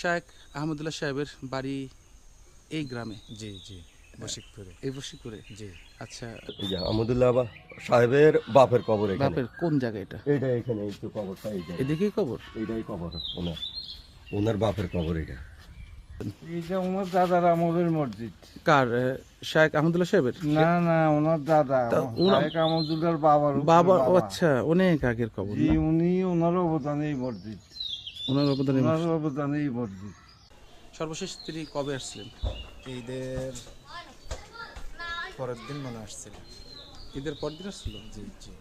শায়েখ আহমদুল্লাহ সাহেবের বাড়ি এই গ্রামে। জি জি বশিকপুরে। এই বসিপুরে জি। আচ্ছা। যে আহমদুল্লাহ বা- সাহেবের বাপের কবর এখানে। বাপের কোন জায়গা এটা? এইটা এখানে এই তো কবরটা এই যে এদিকেই কবর? এইটাই কবর ওনার ওনার বাপের কবর এটা। এটা ওনার দাদার আমলের মসজিদ। কার আহ, শায়েখ আহমদুল্লাহ সাহেবের? না না ওনার দাদা। তা ওনা- বাবার বাবা। আচ্ছা অনেক আগের কবর? উনি ওনার অবদানে এই মসজিদ। ওনার অবদানে ওনার অবদানে এই মসজিদ সর্বশেষ তিনি কবে আসছিলেন? ঈদের পরের দিন মনে আসছিল ঈদের পর দিন আসছিল? জি জি।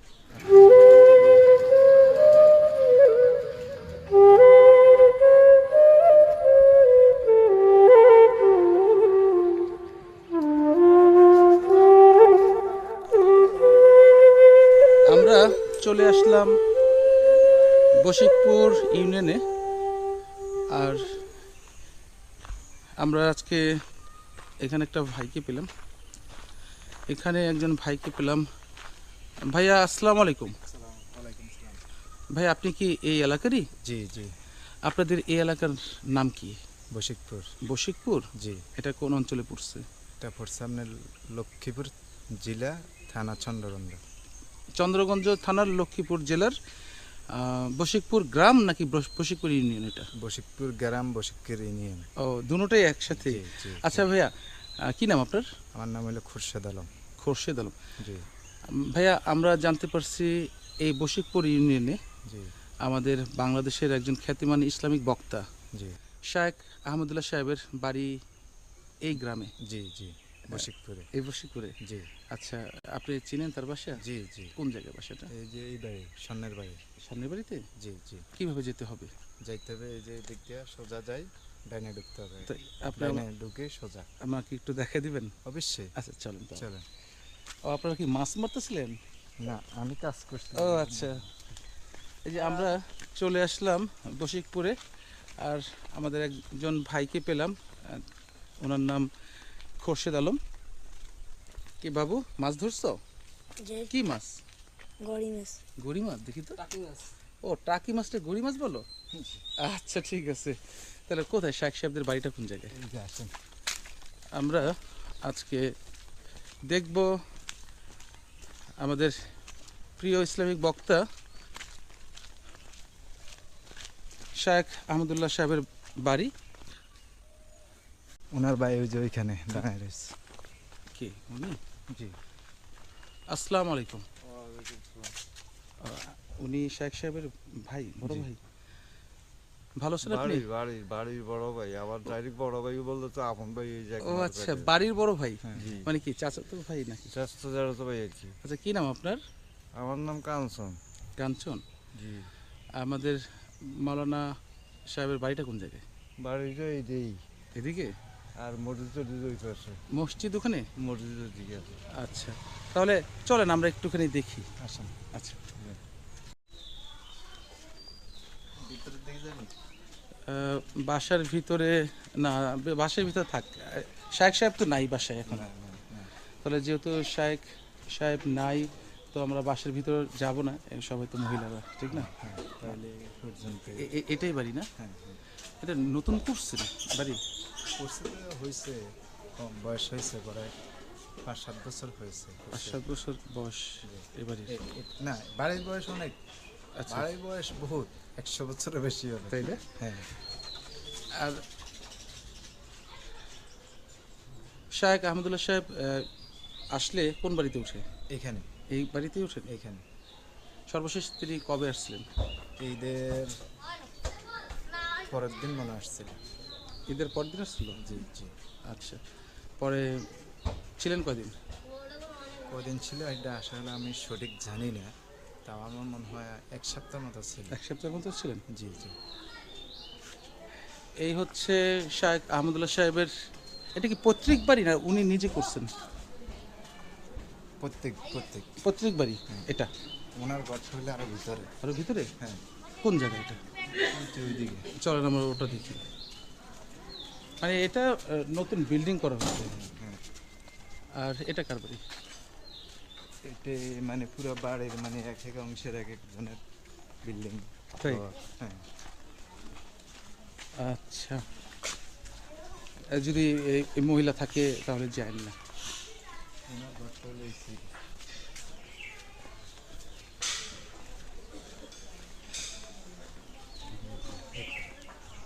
আমরা চলে আসলাম বশিকপুর ইউনিয়নে। আর আমরা আজকে এখানে একটা ভাইকে পেলাম। এখানে একজন ভাইকে পেলাম। ভাইয়া আসসালামু আলাইকুম। ভাই আপনি কি এই এলাকারই? জি জি। আপনাদের এই এলাকার নাম কি? বশিকপুর। বশিকপুর? জি। এটা কোন অঞ্চলে পড়ছে? এটা সামনে লক্ষ্মীপুর জেলা থানা চন্দ্রগঞ্জ। চন্দ্রগঞ্জ থানার লক্ষ্মীপুর জেলার বশিকপুর গ্রাম নাকি বশ- বশিকপুর ইউনিয়ন এটা? বশিকপুর গ্রাম বশিকপুর ইউনিয়ন। ও দুটোটাই একসাথে? আচ্ছা ভাইয়া কি নাম আপনার? আমার নাম হলো খুরশেদ আলম। খোরশেদ আলম। জি। ভাইয়া আমরা জানতে পারছি এই বশিকপুর ইউনিয়নে আমাদের বাংলাদেশের একজন খ্যাতিমান ইসলামিক বক্তা জি। শায়েখ আহমদুল্লাহ সাহেবের বাড়ি এই গ্রামে। জি জি। বশিকপুরে। এই বশিকপুরে? জি। আচ্ছা আপনি চিনেন তার বাসা? জি জি। কোন জায়গায় বাসাটা? এই যে এই বাড়ি সামনের বাড়ি। সামনের বাড়িতে? জি জি। কীভাবে যেতে হবে? যাইতে হবে এই যে দিক দিয়ে সোজা যাই ডাইনে ঢুকতে হবে। ডাইনে ঢুকে সোজা। আমাকে একটু দেখা দিবেন? অবশ্যই। আচ্ছা চলেন চলেন। ও আপনারা কি মাছ মারতেছিলেন? না আমি কাজ করছি। ও আচ্ছা। এই যে আমরা চলে আসলাম বশিকপুরে আর আমাদের একজন ভাইকে পেলাম ওনার নাম খোরশেদ আলম। কি বাবু মাছ ধরছো? কি মাছ? গড়ি মাছ। গড়ি মাছ দেখি তো। ও টাকি মাছটা গড়ি মাছ বলো? আচ্ছা ঠিক আছে। তাহলে কোথায়? শাক সাহেবদের বাড়িটা কোন জায়গায়? এই যে আসেন। আমরা আজকে দেখব আমাদের প্রিয় ইসলামিক বক্তা শায়েখ আহমদুল্লাহ সাহেবের বাড়ি। ওনার বাড়ি ওই যে ওইখানে দাঁড়ায় রয়েছে। কি? উনি? জি। আসসালামু আলাইকুম। উনি শায়েখ সাহেবের ভাই বড় ভাই? ভালো আছেন আপনি? বাড়ির বাড়ির বড় ভাই। আবার ডাইরেক্ট বড় ভাই বললে তো আপন ভাই এই ও আচ্ছা বাড়ির বড় ভাই? হ্যাঁ। মানে কি চাচা তো ভাই নাকি? স্বাস্থ্য যারা তো ভাই আর কি। আচ্ছা কি নাম আপনার? আমার নাম কাঞ্চন। কাঞ্চন? জি। আমাদের মাওলানা সাহেবের বাড়িটা কোন জায়গায়? বাড়িটা এই। এদিকে? আর মসজিদ টসজিদ ওই পাশে মসজিদ ওখানে? মসজিদের দিকে আছে। আচ্ছা। তাহলে চলেন আমরা একটুখানি দেখি। আসেন। আচ্ছা। ভিতরের দিকে যাবেন? বাসার ভিতরে না বাসার ভিতরে থাক। শায়েখ সাহেব তো নাই বাসায় এখন। তাহলে যেহেতু শায়েখ সাহেব নাই তো আমরা বাসার ভিতর যাব না। সবাই তো মহিলারা ঠিক না? হ্যাঁ, তাহলে এ- এ- এটাই বাড়ি না? হ্যাঁ। এটা নতুন করছে বাড়ি? করছে তো হয়েছে কম বয়স হয়েছে প্রায় পাঁচ সাত বছর হয়েছে পাঁচ সাত বছর বয়স এ বাড়ির এ- এ- না বাড়ির বয়স অনেক। আচ্ছা। বাড়ির বয়স বহুত একশো বছরের বেশি হবে। তাই না হ্যাঁ। আর শায়েখ আহমদুল্লাহ সাহেব আসলে কোন বাড়িতে উঠে? এখানে। এই বাড়িতেই উঠেন? এখানে। সর্বশেষ তিনি কবে আসছিলেন? ঈদের পরের দিন মনে আসছিল। ঈদের পর দিন আসছিল জি জি। আচ্ছা। পরে ছিলেন কদিন কদিন ছিল? এটা আসলে আমি সঠিক জানি না। তাও আমার মনে হয় এক সপ্তাহ মতো ছিল। এক সপ্তাহের মতো ছিলেন? জি জি। এই হচ্ছে শায়েখ আহমদুল্লাহ সাহেবের এটা কি পৈতৃক বাড়ি না উনি নিজে করছেন? প্রত্যেক প্রত্যেক পৈতৃক বাড়ি এটা? ওনার ঘর হইলে আরও ভিতরে। আর ভিতরে? হ্যাঁ। কোন জায়গা এটা? ওইদিকে। চলেন আমরা ওটা দেখি। মানে এটা নতুন বিল্ডিং করা হচ্ছে আর এটা কার বাড়ি? এটা মানে পুরো বাড়ির মানে এক এক অংশের এক একজনের বিল্ডিং তাই? হ্যাঁ। আচ্ছা। যদি এই- মহিলা থাকে তাহলে যায় না।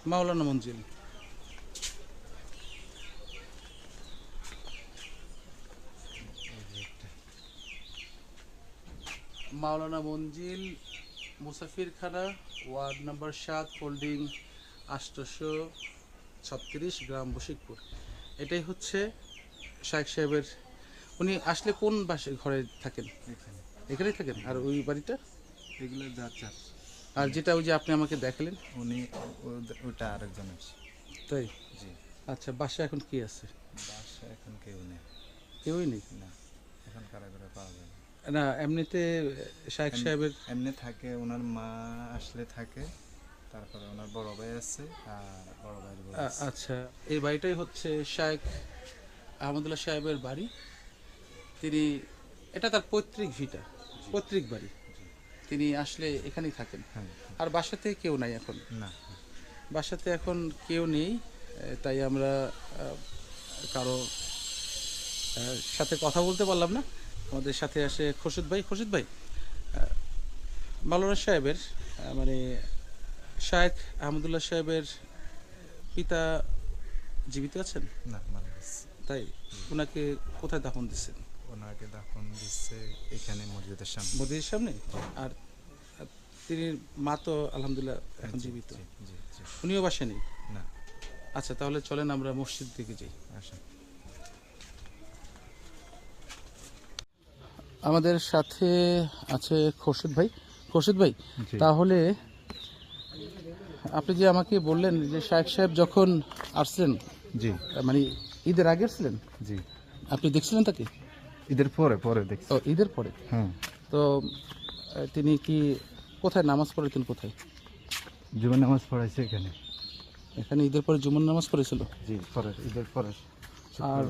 মাওলানা মঞ্জিল। মাওলানা মঞ্জিল মুসাফিরখানা ওয়ার্ড নাম্বার সাত হোল্ডিং আষ্টশো ছত্রিশ গ্রাম বশিকপুর। এটাই হচ্ছে শাহেখ সাহেবের উনি আসলে কোন বাসে ঘরে থাকেন? এখানে। এখানেই থাকেন? আর ওই বাড়িটা? এগুলো যার যার আর যেটা ওই যে আপনি আমাকে দেখালেন? উনি ওটা আরেকজনের। তাই? জি। আচ্ছা বাসা এখন কি আছে? বাসা এখন কেউ নেই। কেউই নেই? না এখন কারাগারে পাওয়া যায় না। এমনিতে এম- সাহেবের এমনি থাকে ওনার মা আসলে থাকে তারপরে ওনার বড় ভাই আছে আর বড় বউ আচ্ছা এই বাড়িটাই হচ্ছে শায়েখ আহমদুল্লাহ সাহেবের বাড়ি। তিনি এটা তার পৈতৃক ভিটা পৈতৃক বাড়ি। তিনি আসলে এখানেই থাকেন। হ্যাঁ আর বাসাতে কেউ নাই এখন? না বাসাতে এখন কেউ নেই তাই আমরা কারও সাথে কথা বলতে পারলাম না। আমাদের সাথে আসে খোরশেদ ভাই। খোরশেদ ভাই আহ, সাহেবের মানে শায়েখ আহমদুল্লাহ সাহেবের পিতা জীবিত আছেন? না তাই? ওনাকে কোথায় দাফন দিচ্ছেন? ওনাকে দাফন দিচ্ছে এখানে মসজিদের সামনে। মসজিদের সামনে? আর তিনি মা তো আলহামদুলিল্লাহ এখন জীবিত। উনিও বাসে নেই না। আচ্ছা তাহলে চলেন আমরা মসজিদ দিকে যাই। আসেন। আমাদের সাথে আছে খোরশেদ ভাই। খোরশেদ ভাই তাহলে আপনি যে আমাকে বললেন যে শাহেখ সাহেব যখন আসলেন জি। মানে ঈদের আগে আসছিলেন? জি। আপনি দেখছিলেন তাকে? ঈদের পরে পরে দেখছি। ঈদের পরে? হ্যাঁ তো তিনি কি কোথায় নামাজ পড়েছেন কোথায়? জুমে নামাজ পড়াইছে এখানে। এখানে ঈদের পরে জুমন নামাজ পড়েছিল জি পরে ঈদের পরে। আর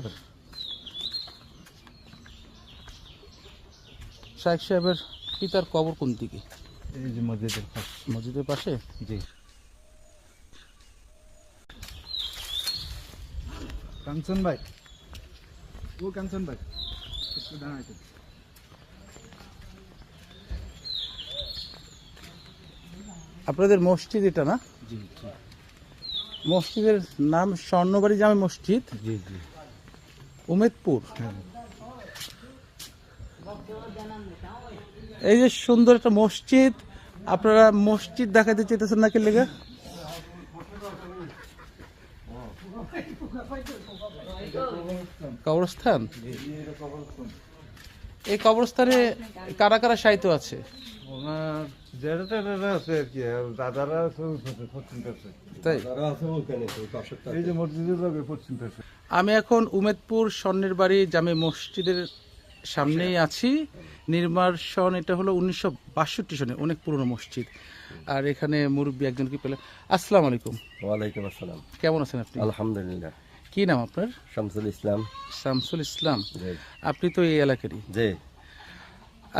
শাহেখ সাহেবের পিতার কবর কোন দিকে? এই যে মসজিদের পাশে। মসজিদের পাশে? জি। কাঞ্চন ভাই। ও কাঞ্চন ভাই একটু দাঁড়াইতে। আপনাদের মসজিদ এটা না? জি জি। মসজিদের নাম স্বর্ণবাড়ি জামে মসজিদ। জি জি। উমেদপুর। হ্যাঁ। এই যে সুন্দর একটা মসজিদ আপনারা মসজিদ দেখাতে চেতেছেন নাকি লেগে? কবরস্থান? এই কবরস্থানে কারা কারা সাহিত্য আছে? আমি এখন উমেদপুর স্বর্ণের বাড়ি জামে মসজিদের সামনেই আছি। নির্মাণ সন এটা হলো উনিশশো বাষট্টি সনে অনেক পুরনো মসজিদ। আর এখানে মুরব্বী একজনকে পেলাম আসসালাম আলাইকুম। ওয়ালাইকুম আসসালাম। কেমন আছেন আপনি? আলহামদুলিল্লাহ। কি নাম আপনার? শামসুল ইসলাম। শামসুল ইসলাম। আপনি তো এই এলাকারই। জি।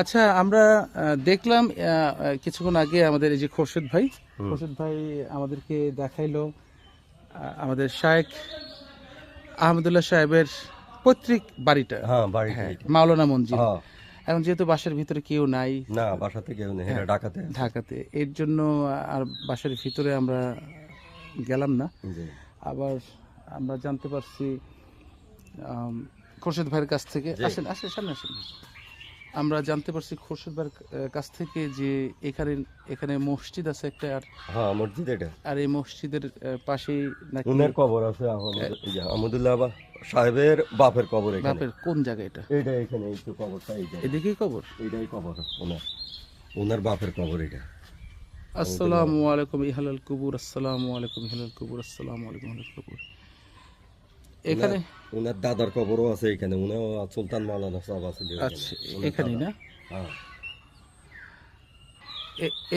আচ্ছা আমরা দেখলাম কিছুক্ষণ আগে আমাদের এই যে খোরশেদ ভাই। খোরশেদ ভাই আমাদেরকে দেখাইলো আমাদের শায়েখ আহমদুল্লাহ সাহেবের পৈতৃক বাড়িটা। হ্যাঁ বাড়ি হ্যাঁ মাওলানা মঞ্জিল। হ্যাঁ। এখন যেহেতু বাসার ভিতরে কেউ নাই না বাসাতে কেউ নেই ঢাকাতে ঢাকাতে। এর জন্য আর বাসার ভিতরে আমরা গেলাম না। আবার আমরা জানতে পারছি খোরশেদ ভাইয়ের কাছ থেকে। আসেন আসেন সামনে আসেন। আমরা জানতে পারছি খোরশেদ ভাইয়ের কাছ থেকে যে এখানে এখানে মসজিদ আছে একটা আর হ্যাঁ মসজিদ এটা। আর এই মসজিদের পাশেই নাকি উনার কবর আছে আহমদুল্লাহ বা- সাহেবের বাপের কবর এখানে। বাপের কোন জায়গা এটা? এইটা এখানে এই তো কবরটা এই। এদিকেই কবর? এইটাই কবর ওনার ওনার বাপের কবর এটা। আসসালামু আলাইকুম ইহালাল কুবুর আসসালামু আলাইকুম ইহালাল কুবুর আসসালামু আলাইকুম ইহালাল কুবুর। এখানে ওনার দাদার কবরও আছে এখানে উনিও সুলতান মাওলানা সাহেব আছে আচ্ছা না? হ্যাঁ।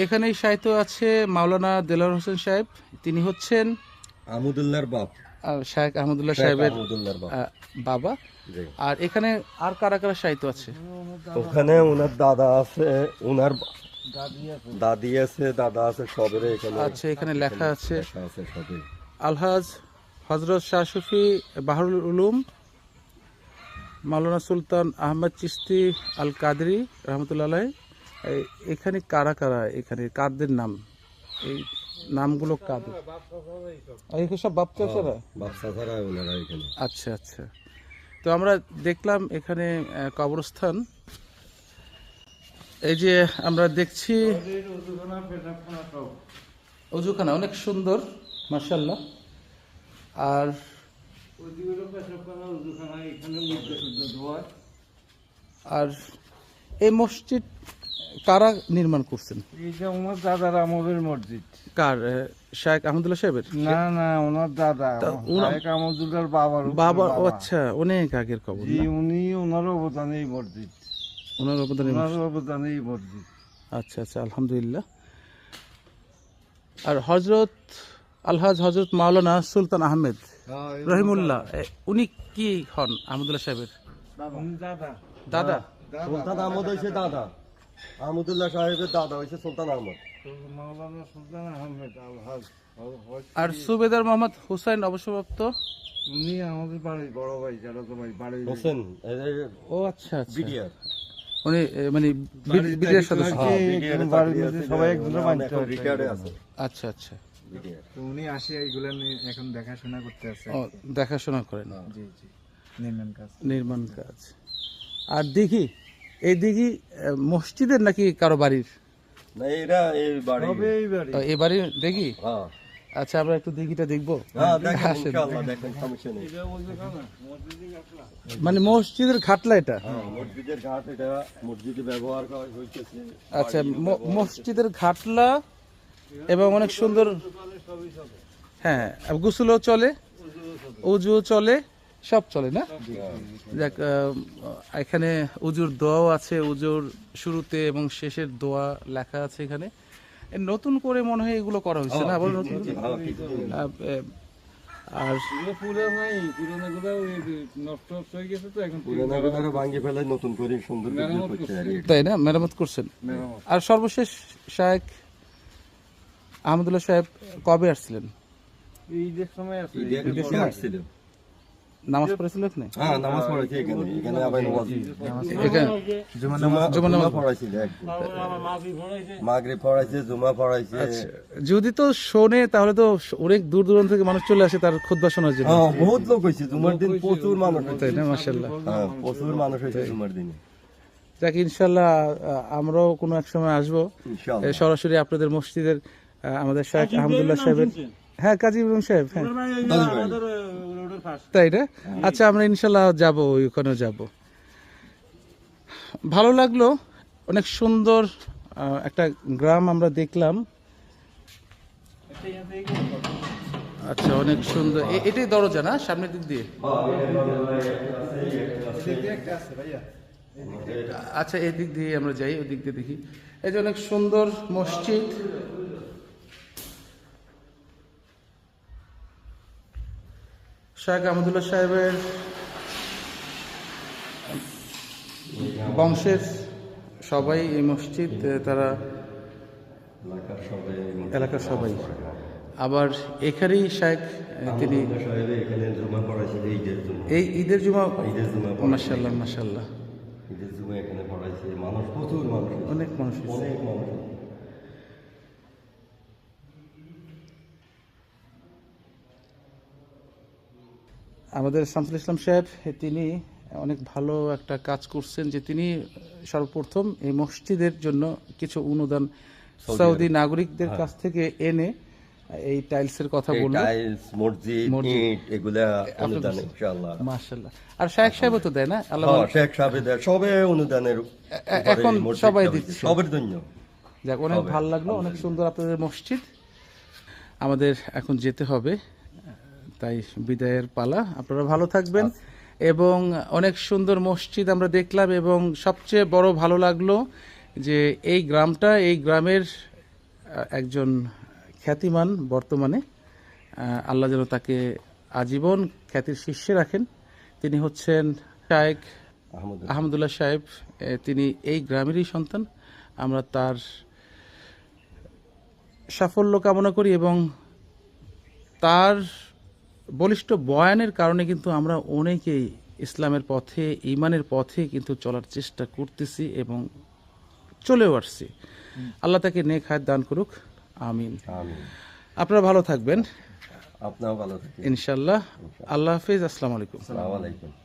এখানেই সাহিত্য আছে মাওলানা দেলার হোসেন সাহেব। তিনি হচ্ছেন আহমদুল্লাহর বাপ। আহ, আহমদুল্লাহ সাহেবের বাবা। আর এখানে আর কারা কারা সাহিত্য আছে? ওখানে ওনার দাদা আছে ওনার দাদি আছে দাদা আছে সবের এখানে আচ্ছা এখানে লেখা আছে আছে আলহাজ হজরত শাহ সুফি বাহরুল উলুম মাওলানা সুলতান আহমদ চিস্তি আল কাদরি রহমতুল্লাহ। এখানে কারা কারা এখানে কাদের নাম? এই নামগুলো কাদের? এখানে সব বাপ চাষারা বাচ্চা ছাড়া ওনারা এখানে। আচ্ছা আচ্ছা। তো আমরা দেখলাম এখানে কবরস্থান। এই যে আমরা দেখছি অজুখানা অনেক সুন্দর মার্শাল্লাহ আর আর এই মসজিদ কারা নির্মাণ করছেন? এইটা ওনার দাদার আমলের মসজিদ। কার? শায়েখ আহমদুল্লাহ সাহেবের? না না ওনার দাদা। বাবার বাবা। আচ্ছা অনেক আগের কবর জি উনি ওনার অবদানে এই মসজিদ। ওনার অবদানে ওনার অবদানে এই মসজিদ। আচ্ছা আচ্ছা আলহামদুলিল্লাহ। আর হজরত আলহাজ হজরত মাওলানা সুলতান আহমেদ রহিমুল্লাহ উনি কি হন আহমদুল্লাহ সাহেবের? দাদা। দাদা। সুলতান আহমদ হয়েছে দাদা। আহমদুল্লাহ সাহেবের দাদা হয়েছে সুলতান আহমদ। মাওলানা সুলতান আহমেদ আর সুবেদার মোহাম্মদ হুসাইন অবসরপ্রাপ্ত? উনি আমাদের বাড়ির বড় ভাই যারা তো ভাই বাড়ির হোসেন ও আচ্ছা আচ্ছা। বিডিআর। উনি মানে বিডিআর সদস্য। হ্যাঁ, একদম বাড়ির মধ্যে সবাই একজনে মানতে রিটায়ার্ডে আছে। আচ্ছা আচ্ছা। উনি আসে এইগুলো এখন দেখাশোনা করতে আছে। ও দেখাশোনা করেন। জি জি। নির্মাণ কাজ। নির্মাণ কাজ। আর দিঘি এই দিঘি মসজিদের নাকি কারও বাড়ির? না এরা এই বাড়ি এই বাড়ি এই বাড়ির দেখি হ্যাঁ। আচ্ছা আমরা একটু দিঘিটা দেখব। হ্যাঁ দেখেন আসেন। ইনশাআল্লাহ দেখেন সমস্যা নেই। মানে মসজিদের ঘাটলা এটা? হ্যাঁ মসজিদের ঘাট এটা মসজিদে ব্যবহার হইতেছে। আচ্ছা মসজিদের ঘাটলা এবং অনেক সুন্দর হ্যাঁ আর গোসলও চলে উজুও চলে সব চলে না? যাক আহ, এখানে উজুর দোয়াও আছে উজুর শুরুতে এবং শেষের দোয়া লেখা আছে এখানে। নতুন করে মনে হয় এগুলো করা হয়েছে না? আবার নতুন আর পুরো নাই পুরোনো গুলো নষ্ট হয়ে গেছে তো এখন পুরানা গুলো ভাঙি ফেলে নতুন করে। সুন্দর করে করছে আর কি। তাই না? মেরামত করছেন? আর সর্বশেষ শায়েক আহমদুল্লাহ সাহেব কবে আসছিলেন? ঈদের সময় আছে ঈদের সময়? আসছিল। নামাজ পড়েছিল এখানে হ্যাঁ নামাজ পড়াইছে এখানে। এখানে আবার নামাজ এখানে জুমা জুমা জুমা নামাজ পড়াইছিল মাগরিব পড়াইছে জুমা পড়াইছে। যদি তো শোনে তাহলে তো অনেক দূর দূরান্ত থেকে মানুষ চলে আসে তার খুদ্া শোনার জন্য। হ্যাঁ বহুত লোক হয়েছে জুমার দিন প্রচুর মানুষ তাই না মাসাল্লাহ হ্যাঁ প্রচুর মানুষ হয়েছে জুমার দিনে। যাক ইনশাল্লাহ আমরাও কোনো এক সময় আসব। সরাসরি আপনাদের মসজিদের আমাদের শাহেখ আহমদুল্লাহ সাহেবের হ্যাঁ কাজী ইব্রাহিম সাহেব হ্যাঁ। তাই না? আচ্ছা আমরা ইনশাল্লাহ যাব ওইখানেও যাব। ভালো লাগল অনেক সুন্দর একটা গ্রাম আমরা দেখলাম। আচ্ছা অনেক সুন্দর। এ- এটাই দরজা না সামনের দিক দিয়ে? আচ্ছা এই দিক দিয়ে আমরা যাই ওই দিক দিয়ে দেখি। এই যে অনেক সুন্দর মসজিদ। শাহেখ আহমদুল্লাহ সাহেবের বংশের সবাই এই মসজিদ তারা এলাকার সবাই আবার এখানেই আহ, তিনি এই ঈদের জুমা ঈদের জুমা মাসাল্লাহ মাসাল্লাহ ঈদের জুমা এখানে পড়াইছে। মানুষ প্রচুর মানুষ অনেক মানুষ অনেক মানুষ আমাদের শামসুল ইসলাম সাহেব তিনি অনেক ভালো একটা কাজ করছেন যে তিনি সর্বপ্রথম এই মসজিদের জন্য কিছু অনুদান সৌদি নাগরিকদের কাছ থেকে এনে এই টাইলসের কথা বললেন। টাইলস মসজিদ মসজিদ। ইট এগুলা অনুদান ইনশাআল্লাহ। মাশাল্লাহ আর শাহেখ সাহেবও তো দেয় না? আল্লাহ হ্যাঁ শেখ সাহেব সবে অনুদানের এখন সবাই দিচ্ছে। সবার জন্য। যাক অনেক। ভালো লাগল অনেক সুন্দর আপনাদের মসজিদ। আমাদের এখন যেতে হবে। তাই বিদায়ের পালা। আপনারা ভালো থাকবেন। এবং অনেক সুন্দর মসজিদ আমরা দেখলাম এবং সবচেয়ে বড় ভালো লাগল যে এই গ্রামটা এই গ্রামের একজন খ্যাতিমান বর্তমানে আল্লাহ যেন তাকে আজীবন খ্যাতির শীর্ষে রাখেন। তিনি হচ্ছেন শায়েক আহমদুল্লাহ। সাহেব তিনি এই গ্রামেরই সন্তান। আমরা তার সাফল্য কামনা করি এবং তার বলিষ্ঠ বয়ানের কারণে কিন্তু আমরা অনেকেই ইসলামের পথে ইমানের পথে কিন্তু চলার চেষ্টা করতেছি এবং চলেও আসছি। আল্লাহ তাকে নেক হায়াত দান করুক। আমিন। আপনারা ভালো থাকবেন। আপনারা ভালো থাকবেন ইনশাল্লাহ আল্লাহ হাফিজ। আসসালামু আলাইকুম। আসসালামু আলাইকুম।